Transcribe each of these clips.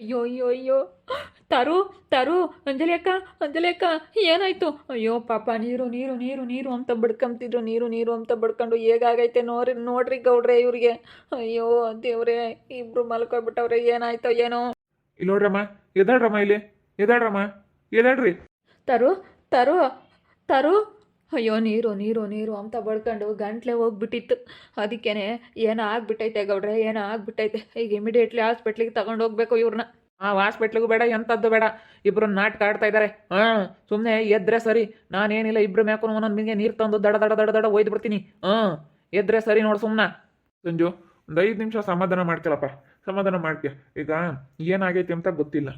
ಅಯ್ಯೋ ಅಯ್ಯೋ ಅಯ್ಯೋ. ತರು ತರು ಅಂಜಲಿ ಅಕ್ಕ ಅಂಜಲಿ ಅಕ್ಕ ಏನಾಯ್ತು? ಅಯ್ಯೋ ಪಾಪ ನೀರು ನೀರು ನೀರು ನೀರು ಅಂತ ಬಡ್ಕೊಂತಿದ್ರು ನೀರು ನೀರು ಅಂತ ಬಡ್ಕೊಂಡು ಹೇಗಾಗೈತೆ ನೋಡ್ರಿ ನೋಡ್ರಿ ಗೌಡ್ರೆ ಇವ್ರಿಗೆ. ಅಯ್ಯೋ ದೇವ್ರೆ ಇಬ್ರು ಮಲ್ಕೊಬಿಟ್ಟವ್ರೆ ಏನಾಯ್ತೋ ಏನೋ. ಇಲ್ಲಿ ನೋಡ್ರಮ್ಮ ಎದಾಡ್ರಮ್ಮ ಇಲ್ಲಿ? ಎದಾಡ್ರಮ್ಮ ಎದಾಡ್ರಿ ತರು ತರು ತರು. ಅಯ್ಯೋ, ನೀರು ನೀರು ನೀರು ಅಂತ ಬಡ್ಕೊಂಡು ಗಂಟ್ಲೆ ಹೋಗ್ಬಿಟ್ಟಿತ್ತು. ಅದಕ್ಕೇನೆ ಏನೋ ಆಗ್ಬಿಟ್ಟೈತೆ ಗೌಡ್ರೆ, ಏನೋ ಆಗ್ಬಿಟ್ಟೈತೆ. ಈಗ ಇಮಿಡಿಯೇಟ್ಲಿ ಹಾಸ್ಪಿಟ್ಲಿಗೆ ತಗೊಂಡು ಹೋಗ್ಬೇಕು ಇವ್ರನ್ನ. ಆ ಹಾಸ್ಪಿಟ್ಲಿಗೂ ಬೇಡ, ಎಂಥದ್ದು ಬೇಡ. ಇಬ್ರು ನಾಟಕ ಆಡ್ತಾ ಇದ್ದಾರೆ ಹಾಂ ಸುಮ್ಮನೆ ಎದ್ರೆ ಸರಿ. ನಾನೇನಿಲ್ಲ ಮ್ಯಾಕೊಂಡು ಒಂದೊಂದು ನಿಮಗೆ ನೀರು ತಂದು ದಡ ದಡ ದಡ ದಡ ಒಯ್ದು ಬಿಡ್ತೀನಿ. ಹಾಂ ಎದ್ರೆ ಸರಿ ನೋಡು ಸುಮ್ಮನೆ ಸಂಜು, ಒಂದು ಐದು ನಿಮಿಷ ಸಮಾಧಾನ ಮಾಡ್ಕೊಳಪ್ಪ ಸಮಾಧಾನ ಮಾಡ್ತೀಯ. ಈಗ ಏನಾಗೈತಿ ಅಂತ ಗೊತ್ತಿಲ್ಲ.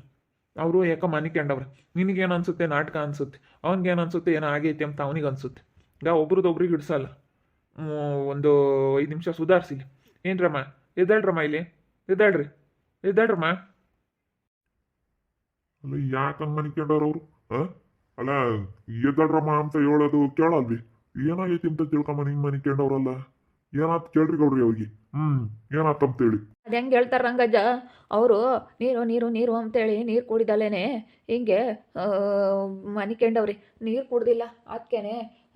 ಅವರು ಯಾಕೋ ಮನಿಕೊಂಡವ್ರೆ ನಿನಗೇನು ಅನ್ಸುತ್ತೆ? ನಾಟಕ ಅನ್ಸುತ್ತೆ. ಅವ್ನಿಗೇನು ಅನ್ಸುತ್ತೆ? ಏನೋ ಆಗೈತಿ ಅಂತ ಅವನಿಗೆ ಅನ್ಸುತ್ತೆ. ಈಗ ಒಬ್ರದ್ದು ಒಬ್ರಿಗೆ ಹಿಡ್ಸಲ್ಲ ಒಂದು ಐದು ನಿಮಿಷ ಸುಧಾರಿಸಿಲಿ ಏನ್ರಮ್ಮ ಎದ್ದಾಳ್ರಮ್ಮ ಇಲ್ಲಿ? ಎದ್ದಾಳ್ರಿ? ಎದ್ದಾಳ್ರಮ್ಮ ಅಲ್ಲ, ಯಾಕೆ ಮನಿಕೊಂಡವ್ರ ಅವರು? ಅಲ್ಲ ಎದ್ದಾಳ್ರಮ್ಮ ಅಂತ ಹೇಳೋದು ಕೇಳಲ್ವಿ. ಏನಾಗೈತಿ ಅಂತ ತಿಳ್ಕೊಂಬ ನಿಂಗೆ ಮನಿಕೊಂಡವ್ರಲ್ಲ ಏನಾತ್ ಕೇಳ್ರಿ ಗೌಡ್ರಿ ಅವ್ರಿಗೆ. ಹ್ಮ್ ಏನಾತ್ ಅಂತೇಳಿ. ಅದು ಹೆಂಗೆ ಹೇಳ್ತಾರೆ ರಂಗಜ್ಜ? ಅವರು ನೀರು ನೀರು ನೀರು ಅಂತೇಳಿ ನೀರು ಕುಡಿದಲೇನೆ ಹಿಂಗೆ ಮನಿಕೆಂಡವ್ರಿ ನೀರು ಕುಡ್ದಿಲ್ಲ ಅದಕ್ಕೇನೆ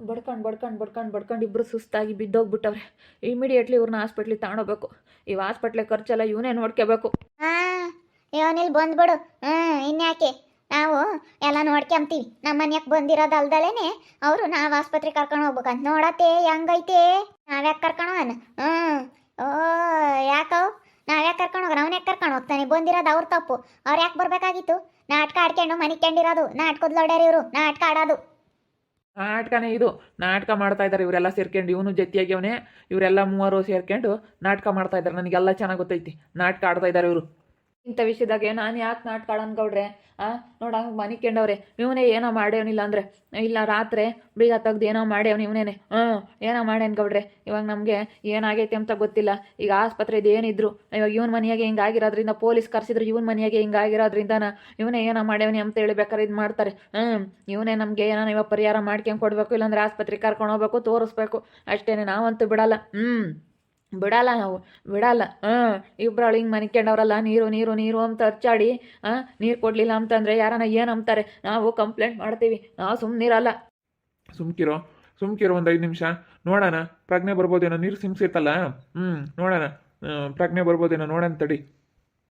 ಬಡ್ಕೊಂಡು ಬಡ್ಕೊಂಡು ಬಡ್ಕೊಂಡು ಬಡ್ಕೊಂಡು ಇಬ್ಬರು ಸುಸ್ತಾಗಿ ಬಿದ್ದೋಗ್ಬಿಟ್ಟವ್ರೆ. ಇಮಿಡಿಯೇಟ್ಲಿ ಇವ್ರನ್ನ ಹಾಸ್ಪಿಟ್ಲಿಗೆ ತಗೊಂಡೋಗ್ಬೇಕು ಇವ್ ಹಾಸ್ಪಿಟ್ಲಿಗೆ ಖರ್ಚೆಲ್ಲ ಇವನೇ ನೋಡ್ಕೋಬೇಕು. ಇವನಿಲ್ಲಿ ಬಂದ್ಬಿಡು. ಹ್ಞೂ ಇನ್ಯಾಕೆ? ನಾವು ಎಲ್ಲ ನೋಡ್ಕೊಂತೀವಿ ನಮ್ಮ ಮನ್ಯಾಗ ಬಂದಿರೋದು ಅಲ್ದಲೇನೆ ಅವರು ನಾವು ಆಸ್ಪತ್ರೆ ಕರ್ಕೊಂಡು ಹೋಗ್ಬೇಕಂತ. ನೋಡತ್ತೆ, ಹೆಂಗೈತೆ? ನಾವ್ಯಾಕೆ ಕರ್ಕೊಂಡು ಹೋಗೋಣ ಹ್ಮ್. ಓ ಯಾಕವ್ ನಾವ್ಯಾಕೆ ಕರ್ಕೊಂಡು ಹೋಗೋಣ ಅವ್ನ ಯಾಕೆ ಕರ್ಕೊಂಡು ಹೋಗ್ತಾನೆ? ಬಂದಿರೋದು ಅವ್ರ ತಪ್ಪು. ಅವ್ರು ಯಾಕೆ ಬರ್ಬೇಕಾಗಿತ್ತು? ನಾಟಕ ಆಡ್ಕೊಂಡು ನಾಟಕದ ಲೋಡ್ಯಾರ ಇವರು. ನಾಟಕ ಆಡೋದು. ನಾಟಕನೇ ಇದು. ನಾಟಕ ಮಾಡ್ತಾ ಇದ್ದಾರೆ ಇವರೆಲ್ಲ ಸೇರ್ಕೊಂಡು ಇವನು ಜೊತೆಯಾಗಿ ಅವನೇ ಇವರೆಲ್ಲ ಮೂವರು ಸೇರ್ಕೊಂಡು ನಾಟಕ ಮಾಡ್ತಾ ಇದ್ದಾರೆ ನನಗೆಲ್ಲ ಚೆನ್ನಾಗಿ ಗೊತ್ತೈತಿ. ನಾಟಕ ಆಡ್ತಾ ಇದ್ದಾರೆ ಇವರು. ಇಂಥ ವಿಷಯದಾಗ ನಾನು ಯಾಕೆ ನಾಟಕ ಗೌಡ್ರೆ? ಆ? ನೋಡ ಮನಿಕೊಂಡವ್ರೆ ಇವನೇ ಏನೋ ಮಾಡ್ಯವನಿಲ್ಲ ಅಂದ್ರೆ. ಇಲ್ಲ ರಾತ್ರಿ ಬೀಗ ತೆಗ್ದು ಏನೋ ಮಾಡ್ಯವ್ನು ಇವನೇನೆ ಹ್ಞೂ, ಏನೋ ಮಾಡ್ಯಾನ ಗೌಡ್ರೆ. ಇವಾಗ ನಮಗೆ ಏನಾಗೈತೆ ಅಂತ ಗೊತ್ತಿಲ್ಲ. ಈಗ ಆಸ್ಪತ್ರೆದು ಏನಿದ್ರು, ಇವಾಗ ಇವನ ಮನೆಯಾಗೆ ಹಿಂಗಾಗಿರೋದ್ರಿಂದ ಪೊಲೀಸ್ ಕರೆಸಿದ್ರು ಇವನ ಮನೆಯಾಗೆ ಹಿಂಗಾಗಿರೋದ್ರಿಂದನ ಇವನೇ ಏನೋ ಮಾಡ್ಯವನಿ ಅಂತ ಹೇಳಿ ಬೇಕಾದ್ರೆ ಇದು ಮಾಡ್ತಾರೆ. ಹ್ಞೂ, ಇವನೇ ನಮಗೆ ಏನೋ ಇವಾಗ ಪರಿಹಾರ ಮಾಡ್ಕೊಂಡು ಕೊಡಬೇಕು, ಇಲ್ಲಾಂದ್ರೆ ಆಸ್ಪತ್ರೆಗೆ ಕರ್ಕೊಂಡು ಹೋಗ್ಬೇಕು, ತೋರಿಸ್ಬೇಕು. ಅಷ್ಟೇನೆ ನಾವಂತೂ ಬಿಡಲ್ಲ. ಹ್ಞೂ. ಬಿಡಲ್ಲ ನಾವು ಬಿಡಲ್ಲ. ಹಾಂ ಇಬ್ರಳು ಹಿಂಗೆ ಮನಿಕೊಂಡವ್ರಲ್ಲ ನೀರು ನೀರು ನೀರು ಅಂತ ಹಚ್ಚಾಡಿ ಹಾಂ ನೀರು ಕೊಡಲಿಲ್ಲ ಅಂತಂದರೆ ಯಾರನ್ನ ಏನು ಅಂತಾರೆ ನಾವು ಕಂಪ್ಲೇಂಟ್ ಮಾಡ್ತೀವಿ. ನಾವು ಸುಮ್ಮನಿರಲ್ಲ ಸುಮ್ಕಿರೋ ಸುಮ್ಕಿರೋ ಒಂದು ಐದು ನಿಮಿಷ. ನೋಡೋಣ ಪ್ರಜ್ಞೆ ಬರ್ಬೋದೇನೋ? ನೀರು ಸಿಮ್ಸಿರ್ತಲ್ಲ ಹ್ಞೂ ನೋಡೋಣ. ಪ್ರಜ್ಞೆ ಬರ್ಬೋದೇನೋ? ನೋಡೋಣ ತಡಿ.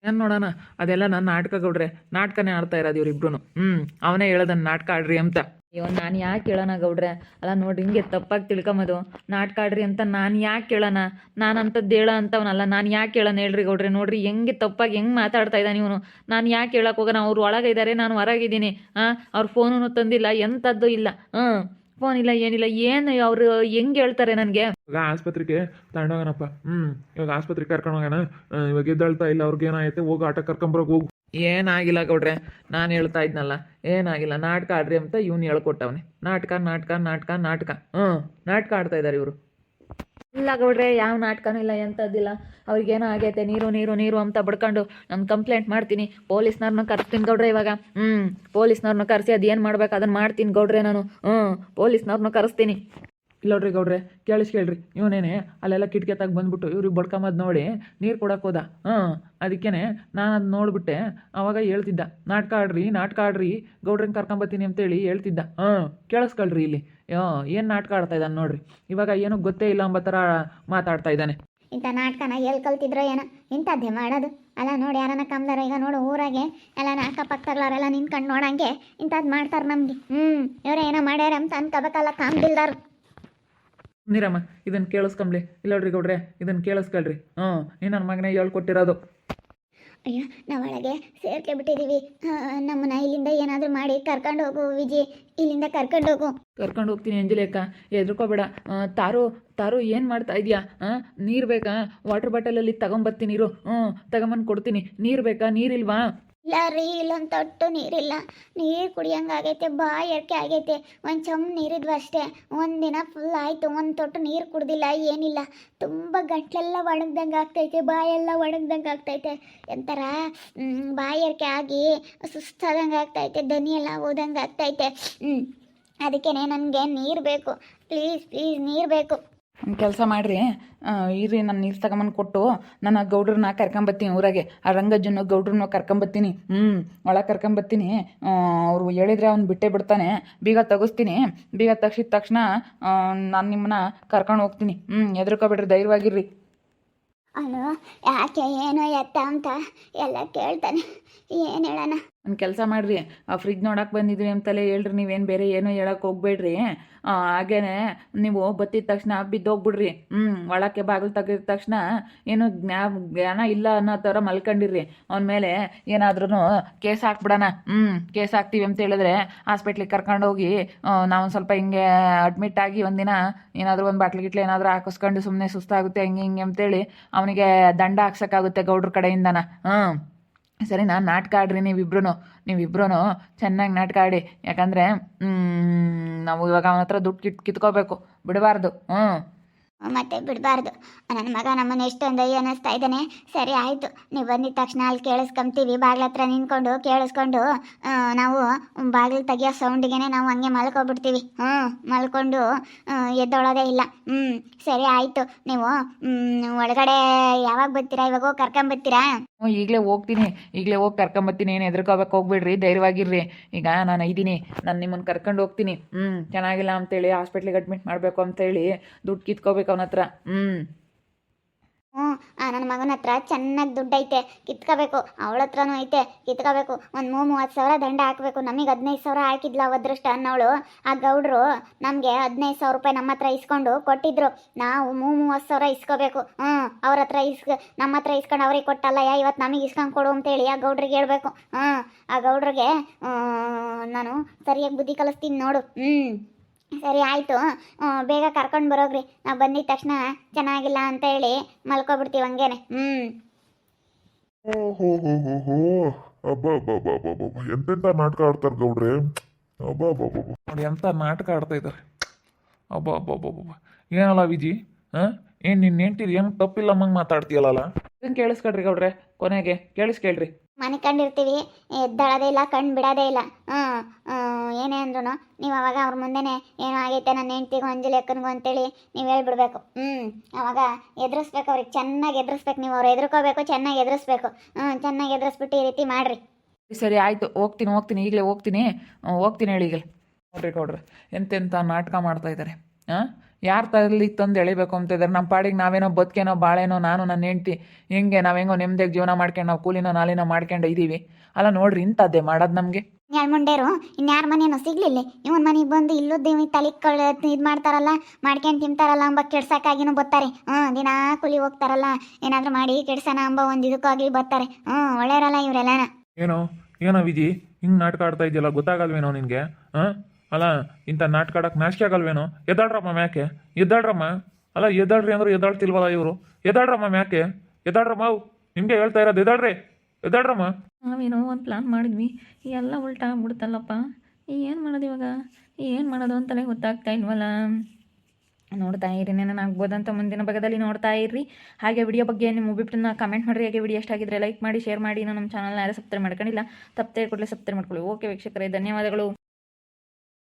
ಏನು ನೋಡೋಣ? ಅದೆಲ್ಲ ನನ್ನ ನಾಟಕ ಗೌಡ್ರೆ ನಾಟಕನೇ ಆಡ್ತಾ ಇರೋದು ಇವ್ರಿಬ್ರು ಹ್ಞೂ ಅವನೇ ಹೇಳ್ದನ್ ನಾಟಕ ಆಡ್ರಿ ಅಂತ. ಅಯ್ಯೋ ನಾನು ಯಾಕೆ ಕೇಳೋಣ ಗೌಡ್ರೆ? ಅಲ್ಲ ನೋಡ್ರಿ ಹಿಂಗೆ ತಪ್ಪಾಗಿ ತಿಳ್ಕೊಂಬದು. ನಾಟಕ ಆಡ್ರಿ ಅಂತ ನಾನು ಯಾಕೆ ಕೇಳೋಣ? ನಾನು ಅಂಥದ್ದು ಹೇಳ ಅಂತವನಲ್ಲ ನಾನು ಯಾಕೆ ಕೇಳೋಣ ಹೇಳ್ರಿ ಗೌಡ್ರೆ? ನೋಡ್ರಿ ಹೆಂಗೆ ತಪ್ಪಾಗಿ ಹೆಂಗೆ ಮಾತಾಡ್ತಾ ಇದ್ದಾನೆ ಇವನು. ನಾನು ಯಾಕೆ ಹೇಳಕ್ಕೆ ಹೋಗೋಣ? ಅವ್ರು ಒಳಗಿದ್ದಾರೆ ನಾನು ಹೊರಗಿದ್ದೀನಿ ಹಾಂ ಅವ್ರ ಫೋನೂ ತಂದಿಲ್ಲ ಎಂಥದ್ದು ಇಲ್ಲ. ಹಾಂ ಫೋನ್ ಇಲ್ಲ ಏನಿಲ್ಲ ಏನು ಅವರು ಹೆಂಗೆ ಹೇಳ್ತಾರೆ ನನಗೆ? ಇವಾಗ ಆಸ್ಪತ್ರೆಗೆ ತಗೊಂಡೋಗೋಣಪ್ಪ ಹ್ಞೂ ಇವಾಗ ಆಸ್ಪತ್ರೆಗೆ ಕರ್ಕೊಂಡು ಹೋಗೋಣ. ಆ, ಇವಾಗ ಎದ್ದಾಳ್ತಾ ಇಲ್ಲ ಅವ್ರಿಗೆ ಏನಾಗೈತೆ? ಹೋಗಿ ಆಟೋ ಕರ್ಕೊಂಬರೋಕೆ ಹೋಗು. ಏನಾಗಿಲ್ಲ ಗೌಡ್ರೆ, ನಾನು ಹೇಳ್ತಾ ಇದ್ನಲ್ಲ, ಏನಾಗಿಲ್ಲ, ನಾಟಕ ಆಡ್ರಿ ಅಂತ ಇವ್ನು ಹೇಳ್ಕೊಟ್ಟವನೆ. ನಾಟಕ ನಾಟಕ ನಾಟಕ ನಾಟಕ. ಹ್ಞೂ, ನಾಟಕ ಆಡ್ತಾ ಇದ್ದಾರೆ ಇವರು. ಇಲ್ಲ ಗೌಡ್ರೆ, ಯಾವ ನಾಟಕನೂ ಇಲ್ಲ, ಎಂಥದ್ದಿಲ್ಲ. ಅವ್ರಿಗೇನೋ ಆಗೈತೆ, ನೀರು ನೀರು ನೀರು ಅಂತ ಬಡ್ಕೊಂಡು ನಾನು ಕಂಪ್ಲೇಂಟ್ ಮಾಡ್ತೀನಿ. ಪೊಲೀಸ್ನವ್ರನ್ನ ಕರ್ಸ್ತೀನಿ ಗೌಡ್ರೆ ಇವಾಗ. ಹ್ಞೂ ಪೊಲೀಸ್ನವ್ರನ್ನ ಕರೆಸಿ ಅದು ಏನು ಮಾಡ್ಬೇಕು ಅದನ್ನು ಮಾಡ್ತೀನಿ ಗೌಡ್ರೆ ನಾನು. ಹ್ಞೂ ಪೊಲೀಸ್ನವ್ರನ್ನ ಕರೆಸ್ತೀನಿ. ಇಲ್ಲ ನೋಡ್ರಿ ಗೌಡ್ರೆ ಕೇಳಿಸ್ಕೇಳ್ರಿ ಇವನೇನೆ ಅಲ್ಲೆಲ್ಲ ಕಿಟಕಿ ತಾಗ ಬಂದ್ಬಿಟ್ಟು ಇವ್ರಿಗೆ ಬಡ್ಕೊಂಬದ್ ನೋಡಿ ನೀರು ಕೊಡಕ್ಕೆ ಹೋದ. ಹಾಂ, ಅದಕ್ಕೇನೆ ನಾನು ಅದು ನೋಡಿಬಿಟ್ಟೆ. ಅವಾಗ ಹೇಳ್ತಿದ್ದ, ನಾಟಕ ಆಡ್ರಿ ನಾಟಕ ಆಡ್ರಿ ಗೌಡ್ರನ್ನ ಕರ್ಕೊಂಬತ್ತೀನಿ ಅಂತೇಳಿ ಹೇಳ್ತಿದ್ದ. ಹಾಂ ಕೇಳಿಸ್ಕೊಳ್ರಿ ಇಲ್ಲಿ. ಏನು ನಾಟಕ ಆಡ್ತಾ ಇದ್ದಾನೆ ನೋಡ್ರಿ. ಇವಾಗ ಏನೂ ಗೊತ್ತೇ ಇಲ್ಲ ಅಂಬ ಥರ ಮಾತಾಡ್ತಾ ಇದ್ದಾನೆ. ಇಂಥ ನಾಟಕನ ಎಲ್ಲಿ ಕಲ್ತಿದ್ರೋ ಏನೋ, ಇಂಥದ್ದೇ ಮಾಡೋದು. ಅಲ್ಲ ನೋಡಿ ಯಾರನ್ನ ಕಮ್ದಾರ ಈಗ ನೋಡು ಊರಾಗೆ ಎಲ್ಲ ಅಕ್ಕಪಕ್ಕದವ್ರೆಲ್ಲ ನಿನ್ಕಂಡು ನೋಡಂಗೆ ಇಂಥದ್ದು ಮಾಡ್ತಾರೆ ನಮಗೆ. ಹ್ಞೂ ಇವ್ರು ಏನೋ ಮಾಡ್ಯಾರ ಅಂತ ಅನ್ಕೋಬೇಕಲ್ಲ ಕಾಮ್ದಿಲ್ದಾರು ನೀರಮ್ಮ ಇದನ್ನು ಕೇಳಿಸ್ಕೊಂಬ್ಲಿ ಇಲ್ಲ ನೋಡ್ರಿ ಗೌಡ್ರೆ ಇದನ್ನು ಕೇಳಿಸ್ಕೊಳ್ರಿ ಹ್ಞೂ ನೀನು ನನ್ನ ಮಗನೇ ಹೇಳ್ಕೊಟ್ಟಿರೋದು ಅಯ್ಯೋ ನಾವೊಳಗೆ ಸೇರ್ಕೆ ಬಿಟ್ಟಿದ್ದೀವಿ ನಮ್ಮನ್ನ ಇಲ್ಲಿಂದ ಏನಾದರೂ ಮಾಡಿ ಕರ್ಕೊಂಡು ಹೋಗು ವಿಜಿ. ಇಲ್ಲಿಂದ ಕರ್ಕೊಂಡು ಹೋಗು. ಕರ್ಕೊಂಡು ಹೋಗ್ತೀನಿ ಅಂಜಲಿ ಅಕ್ಕ. ಹೆದ್ರಕೋಬೇಡ ಆ, ತಾರು ತಾರು ಏನು ಮಾಡ್ತಾ ಇದೆಯಾ? ಹಾಂ ನೀರು ಬೇಕಾ? ವಾಟರ್ ಬಾಟಲಲ್ಲಿ ತಗೊಂಬರ್ತೀನಿ ನೀರು. ಹ್ಞೂ ತಗೊಂಬಂದು ಕೊಡ್ತೀನಿ. ನೀರು ಬೇಕಾ? ನೀರಿಲ್ವಾ? ಇಲ್ಲ ರೀ, ಇಲ್ಲೊಂದು ತೊಟ್ಟು ನೀರಿಲ್ಲ. ನೀರು ಕುಡಿಯಂಗಾಗೈತೆ ಬಾಯಾರಿಕೆ ಆಗೈತೆ. ಒಂದು ಚಮ್ ನೀರಿದ್ವು ಅಷ್ಟೇ. ಒಂದು ದಿನ ಫುಲ್ ಆಯಿತು, ಒಂದು ತೊಟ್ಟು ನೀರು ಕುಡ್ದಿಲ್ಲ, ಏನಿಲ್ಲ. ತುಂಬ ಗಂಟ್ಲೆಲ್ಲ ಒಣಗ್ದಂಗೆ ಆಗ್ತೈತೆ, ಬಾಯೆಲ್ಲ ಒಣಗ್ದಂಗೆ ಆಗ್ತೈತೆ. ಒಂಥರ ಬಾಯಿ ಬಾಯಾರಿಕೆ ಆಗಿ ಸುಸ್ತಾದಂಗೆ ಆಗ್ತೈತೆ ದನಿ ಎಲ್ಲ ಹೋದಂಗೆ ಆಗ್ತೈತೆ. ಹ್ಞೂ ಅದಕ್ಕೇ ನನಗೆ ನೀರು ಬೇಕು. ಪ್ಲೀಸ್ ಪ್ಲೀಸ್ ನೀರು ಬೇಕು. ಕೆಲಸ ಮಾಡಿರಿ. ಇರ್ರಿ, ನಾನು ನೀರು ತಗೊಂಬಂದು ಕೊಟ್ಟು ನಾನು ಗೌಡ್ರನ್ನ ಕರ್ಕೊಂಬತ್ತೀನಿ ಊರಾಗೆ. ಆ ರಂಗಜ್ಜನ ಗೌಡ್ರನ್ನ ಕರ್ಕೊಂಬತ್ತೀನಿ. ಹ್ಞೂ ಒಳಗೆ ಕರ್ಕೊಂಬತ್ತೀನಿ. ಅವರು ಹೇಳಿದ್ರೆ ಅವ್ನು ಬಿಟ್ಟೇ ಬಿಡ್ತಾನೆ. ಬೀಗ ತೆಗಿಸ್ತೀನಿ. ಬೀಗ ತೆಗ್ಸಿದ ತಕ್ಷಣ ನಾನು ನಿಮ್ಮನ್ನ ಕರ್ಕೊಂಡು ಹೋಗ್ತೀನಿ. ಹ್ಞೂ ಹೆದರ್ಕೋಬೇಡ್ರಿ, ಧೈರ್ಯವಾಗಿರ್ರಿ. ಅವನು ಯಾಕೆ ಏನೋ ಎತ್ತ ಅಂತ ಎಲ್ಲ ಕೇಳ್ತಾನೆ. ಏನು ಹೇಳೋಣ ಒಂದು ಕೆಲಸ ಮಾಡಿರಿ, ಆ ಫ್ರಿಜ್ ನೋಡಕ್ಕೆ ಬಂದಿದ್ರಿ ಅಂತಲೇ ಹೇಳ್ರಿ, ನೀವೇನು ಬೇರೆ ಏನೂ ಹೇಳಕ್ಕೆ ಹೋಗ್ಬೇಡ್ರಿ. ಹಾಗೇ ನೀವು ಬತ್ತಿದ ತಕ್ಷಣ ಬಿದ್ದೋಗ್ಬಿಡ್ರಿ. ಹ್ಞೂ ಒಳಕ್ಕೆ ಬಾಗಿಲು ತೆಗೆದ ತಕ್ಷಣ ಏನು ಜ್ಞಾ, ಜ್ಞಾನ ಇಲ್ಲ ಅನ್ನೋ ಥರ ಮಲ್ಕೊಂಡಿರ್ರಿ. ಅವನ ಮೇಲೆ ಏನಾದ್ರೂ ಕೇಸ್ ಹಾಕ್ಬಿಡೋಣ. ಹ್ಞೂ ಕೇಸ್ ಹಾಕ್ತೀವಿ ಅಂತ ಹೇಳಿದ್ರೆ ಹಾಸ್ಪಿಟ್ಲಿಗೆ ಕರ್ಕೊಂಡೋಗಿ ನಾವು ಸ್ವಲ್ಪ ಹಿಂಗೆ ಅಡ್ಮಿಟ್ ಆಗಿ ಒಂದಿನ ಏನಾದರೂ ಒಂದು ಬಾಟ್ಲಿ ಗಿಟ್ಲಿ ಏನಾದರೂ ಹಾಕಿಸ್ಕೊಂಡು ಸುಮ್ಮನೆ ಸುಸ್ತಾಗುತ್ತೆ, ಹಿಂಗೆ ಹಿಂಗೆ ಅಂತೇಳಿ ಅವನಿಗೆ ದಂಡ ಹಾಕ್ಸೋಕ್ಕಾಗುತ್ತೆ ಗೌಡ್ರ ಕಡೆಯಿಂದನ. ಹ್ಞೂ ಸರಿ, ನಾನು ನಾಟಕ ಆಡ್ರಿ ನೀವಿಬ್ರು ನೀವಿಬ್ರು ಚೆನ್ನಾಗಿ ನಾಟಕ ಆಡಿ. ಯಾಕಂದರೆ ನಾವು ಇವಾಗ ಅವನ ಹತ್ರ ದುಡ್ಡು ಕಿತ್, ಕಿತ್ಕೋಬೇಕು. ಬಿಡಬಾರ್ದು. ಹ್ಞೂ ಮತ್ತೆ ಬಿಡಬಾರ್ದು. ನನ್ನ ಮಗ ನಮ್ಮನ್ನು ಎಷ್ಟೊಂದು ಅನ್ನಿಸ್ತಾ ಇದ್ದಾನೆ. ಸರಿ ಆಯಿತು. ನೀವು ಬಂದಿದ ತಕ್ಷಣ ಅಲ್ಲಿ ಕೇಳಿಸ್ಕೊಂತೀವಿ ಹತ್ರ ನಿಂತ್ಕೊಂಡು ಕೇಳಿಸ್ಕೊಂಡು ನಾವು ಬಾಗಿಲು ತೆಗಿಯೋ ಸೌಂಡಿಗೆ ನಾವು ಹಂಗೆ ಮಲ್ಕೊಬಿಡ್ತೀವಿ. ಹ್ಞೂ ಮಲ್ಕೊಂಡು ಎದ್ದೊಳೋದೇ ಇಲ್ಲ. ಹ್ಞೂ ಸರಿ ಆಯಿತು. ನೀವು ಒಳಗಡೆ ಯಾವಾಗ ಬರ್ತೀರಾ? ಇವಾಗ ಹೋಗಿ ಕರ್ಕೊಂಬರ್ತೀರಾ ಹ್ಞೂ ಈಗಲೇ ಹೋಗ್ತೀನಿ. ಈಗಲೇ ಹೋಗಿ ಕರ್ಕೊಂಬತ್ತೀನಿ ಏನು ಎದ್ರಕೋಬೇಕು ಹೋಗ್ಬಿಡ್ರಿ. ಧೈರ್ಯವಾಗಿರ್ರಿ. ಈಗ ನಾನು ಇದ್ದೀನಿ ನಾನು ನಿಮ್ಮನ್ನು ಕರ್ಕೊಂಡು ಹೋಗ್ತೀನಿ. ಹ್ಞೂ ಚೆನ್ನಾಗಿಲ್ಲ ಅಂತೇಳಿ ಹಾಸ್ಪಿಟ್ಲಿಗೆ ಅಡ್ಮಿಟ್ ಮಾಡಬೇಕು ಅಂತೇಳಿ ದುಡ್ಡು ಕಿತ್ಕೋಬೇಕು ಅವನ ಹತ್ರ. ಹ್ಞೂ. ನನ್ನ ಮಗನ ಹತ್ರ ಚೆನ್ನಾಗಿ ದುಡ್ಡು ಐತೆ ಕಿತ್ಕೋಬೇಕು. ಅವಳ ಹತ್ರನೂ ಐತೆ. ಕಿತ್ಕೋಬೇಕು. ಒಂದು ಮೂ ಮೂವತ್ತು ಸಾವಿರ ದಂಡ ಹಾಕಬೇಕು. ನಮಗೆ ಹದಿನೈದು ಸಾವಿರ ಹಾಕಿದ್ಲ ಅದೃಷ್ಟ ಅನ್ನೋಳು. ಆ ಗೌಡ್ರು ನಮಗೆ ಹದಿನೈದು ಸಾವಿರ ರೂಪಾಯಿ ನಮ್ಮ ಹತ್ರ ಇಸ್ಕೊಂಡು ಕೊಟ್ಟಿದ್ರು. ನಾವು ಮೂ ಮೂವತ್ತು ಸಾವಿರ ಇಸ್ಕೋಬೇಕು. ಹ್ಞೂ. ಅವ್ರ ಹತ್ರ ಇಸ್ಕ, ನಮ್ಮ ಹತ್ರ ಇಸ್ಕೊಂಡು ಅವ್ರಿಗೆ ಕೊಟ್ಟಲ್ಲ ಯಾ ಇವತ್ತು ನಮಗೆ ಇಸ್ಕೊಂಡು ಕೊಡು ಅಂತೇಳಿ ಆ ಗೌಡ್ರಿಗೆ ಹೇಳ್ಬೇಕು. ಹ್ಞೂ. ಆ ಗೌಡ್ರಿಗೆ ನಾನು ಸರಿಯಾಗಿ ಬುದ್ಧಿ ಕಲಿಸ್ತೀನಿ ನೋಡು. ಹ್ಞೂ ಸರಿ ಆಯಿತು. ಬೇಗ ಕರ್ಕೊಂಡು ಬರೋಗ್ರಿ. ನಾವು ಬಂದಿದ ತಕ್ಷಣ ಚೆನ್ನಾಗಿಲ್ಲ ಅಂತ ಹೇಳಿ ಮಲ್ಕೊಬಿಡ್ತೀವಿ ಹಂಗೇನೆ. ಹ್ಞೂ ಓ ಹೋ ಹೋ ಹೋ ಹೋ. ಅಬ್ಬಾ ಅಬ್ಬಾ ಎಂತೆಂತ ನಾಟಕ ಆಡ್ತಾರೆ ಗೌಡ್ರೆ? ಅಬ್ಬಾ ಅಬ್ಬಾ ನೋಡಿ ಎಂಥ ನಾಟಕ ಆಡ್ತಾ ಇದ್ದಾರೆ ಅಬ್ಬಾ ಅಬ್ಬಾ ಏನಲ್ಲ ವಿಜಿ? ಹಾಂ ಏನು ನಿನ್ನ ಹೆಂಡ್ತಿದ್ ಏನು ತಪ್ಪಿಲ್ಲಮ್ಮಂಗೆ ಮಾತಾಡ್ತೀಯಲ್ಲ ಇದನ್ನು ಕೇಳಿಸ್ಕೊಳ್ರಿ ಗೌಡ್ರೆ ಕೊನೆಗೆ. ಕೇಳಿಸ್ಕೇಳ್ರಿ. ಮನೆ ಕಂಡಿರ್ತೀವಿ ಎದ್ದಳದೇ ಇಲ್ಲ ಕಣ್ಣು ಬಿಡೋದೇ ಇಲ್ಲ. ಹ್ಞೂ ಏನೇ ಅಂದ್ರೂ ನೀವು ಅವಾಗ ಅವ್ರ ಮುಂದೆನೇ ಏನೋ ಆಗೈತೆ ನನ್ನ ಹೆಂಡ್ತಿಗೂ ಅಂಜಲಿ ಅಕ್ಕನಿಗೂ ಅಂತೇಳಿ ನೀವು ಹೇಳ್ಬಿಡ್ಬೇಕು. ಹ್ಞೂ ಅವಾಗ ಎದುರಿಸ್ಬೇಕು ಅವ್ರಿಗೆ. ಚೆನ್ನಾಗಿ ಎದುರಿಸ್ಬೇಕು ನೀವು. ಅವ್ರು ಎದುರ್ಕೋಬೇಕು, ಚೆನ್ನಾಗಿ ಎದುರಿಸ್ಬೇಕು. ಹ್ಞೂ ಚೆನ್ನಾಗಿ ಎದುರಿಸ್ಬಿಟ್ಟು ಈ ರೀತಿ ಮಾಡಿರಿ. ಸರಿ ಆಯಿತು. ಹೋಗ್ತೀನಿ ಹೋಗ್ತೀನಿ. ಈಗಲೇ ಹೋಗ್ತೀನಿ. ಹೋಗ್ತೀನಿ ಹೇಳಿ ಈಗ ನೋಡ್ರಿ ಕೊಡ್ರಿ ಎಂತೆಂಥ ನಾಟಕ ಮಾಡ್ತಾ ಇದ್ದಾರೆ ಹಾಂ? ಯಾರ ತರಲಿ ತಂದು ಎಳಿಬೇಕು ಅಂತ ಇದ್ದಾರೆ ನಮ್ಮ ಪಾಡಿಗೆ ನಾವೇನೋ ಬದುಕೇನೋ, ಬಾಳೆನೋ, ನಾನು ನನ್ನ ಹೆಂಡ್ತಿ, ಹೆಂಗೆ ನಾವು ಹೆಂಗೋ ನೆಮ್ಮದಿಯಾಗಿ ಜೀವನ ಮಾಡ್ಕೊಂಡು ನಾವು ಕೂಲಿನೋ, ನಾಲಿನೋ ಮಾಡ್ಕೊಂಡು ಇದ್ದೀವಿ ಅಲ್ಲ ನೋಡ್ರಿ ಇಂಥದ್ದೇ ಮಾಡೋದು ನಮಗೆ. ಯಾರು ಮುಂಡೇರು? ಇನ್ಯಾರ ಮನೇನೋ ಸಿಗ್ಲಿಲ್ಲ. ಇವನ್ ಮನೆಗೆ ಬಂದು ಇಲ್ಲದ್ದು ಇವ್ ತಲೆ ಕಳ್ ಇದು ಮಾಡ್ತಾರಲ್ಲ ಮಾಡ್ಕೊಂಡು ತಿಂತಾರಲ್ಲ ಅಂಬ ಕೆಡ್ಸಕ್ಕಾಗಿನೂ ಬರ್ತಾರೆ. ಹ್ಞೂ ದಿನಾ ಕೂಲಿ ಹೋಗ್ತಾರಲ್ಲ, ಏನಾದರೂ ಮಾಡಿ ಕೆಡ್ಸೋಣ ಅಂಬ ಒಂದು ಇದಕ್ಕಾಗಿ ಬರ್ತಾರೆ. ಹ್ಞೂ ಒಳ್ಳೆಯರಲ್ಲ ಇವರೆಲ್ಲನ. ಏನೋ ಏನೋ ವಿಜಿ ಹಿಂಗ್ ನಾಟಕ ಆಡ್ತಾ ಇದೆಯಲ್ಲ, ಗೊತ್ತಾಗಲ್ವೇನೋ ನಿನಗೆ? ಹಾಂ? ಅಲ್ಲ, ಇಂಥ ನಾಟಕ ಆಡಕ್ಕೆ ನಾಚಿಕೆ ಆಗಲ್ವೇನೋ? ಎದ್ದಾಡ್ರಮ್ಮ ಮ್ಯಾಕೆ? ಎದ್ದಾಡ್ರಮ್ಮ? ಅಲ್ಲ, ಎದ್ದಾಡ್ರಿ ಅಂದ್ರೆ ಎದ್ದಾಳ್ತಿಲ್ವಲ್ಲ ಇವರು? ಎದ್ದಾಡ್ರಮ್ಮ ಮ್ಯಾಕೆ? ಎದ್ದಾಡ್ರಮ್ಮ ಅವು ನಿಮಗೆ ಹೇಳ್ತಾ ಇರೋದು ಎದ್ದಾಳ್ರಿ ಎದ್ದಾಳ್ರಮ್ಮ ನಾವೇನೋ ಒಂದು ಪ್ಲಾನ್ ಮಾಡಿದ್ವಿ. ಎಲ್ಲ ಉಲ್ಟಾ ಆಗ್ಬಿಡ್ತಲ್ಲಪ್ಪ. ಏನು ಮಾಡೋದು ಇವಾಗ? ಏನು ಮಾಡೋದು ಅಂತಲೇ ಗೊತ್ತಾಗ್ತಾ ಇಲ್ವಲ್ಲ? ನೋಡ್ತಾ ಇರಿ ಆಗ್ಬೋದಂತ ಮುಂದಿನ ಭಾಗದಲ್ಲಿ ನೋಡ್ತಾ ಇರ್ರಿ. ಹಾಗೆ ವಿಡಿಯೋ ಬಗ್ಗೆ ನಿಮ್ಮ ಬಿಟ್ಟನ್ನ ಕಮೆಂಟ್ ಮಾಡಿರಿ. ಹಾಗೆ ವಿಡಿಯೋ ಎಷ್ಟಾಗಿದ್ರೆ ಲೈಕ್ ಮಾಡಿ ಶೇರ್ ಮಾಡಿ. ನಮ್ಮ ಚಾನಲ್ನ ಯಾರು ಸಬ್ಸ್ಕ್ರೈಬ್ ಮಾಡ್ಕೊಂಡಿಲ್ಲ, ತಪ್ಪದೆ ಕೂಡಲೇ ಸಬ್ಸ್ಕ್ರೈಬ್ ಮಾಡ್ಕೊಳ್ಳಿ. ಓಕೆ ವೀಕ್ಷಕರೇ, ಧನ್ಯವಾದಗಳು.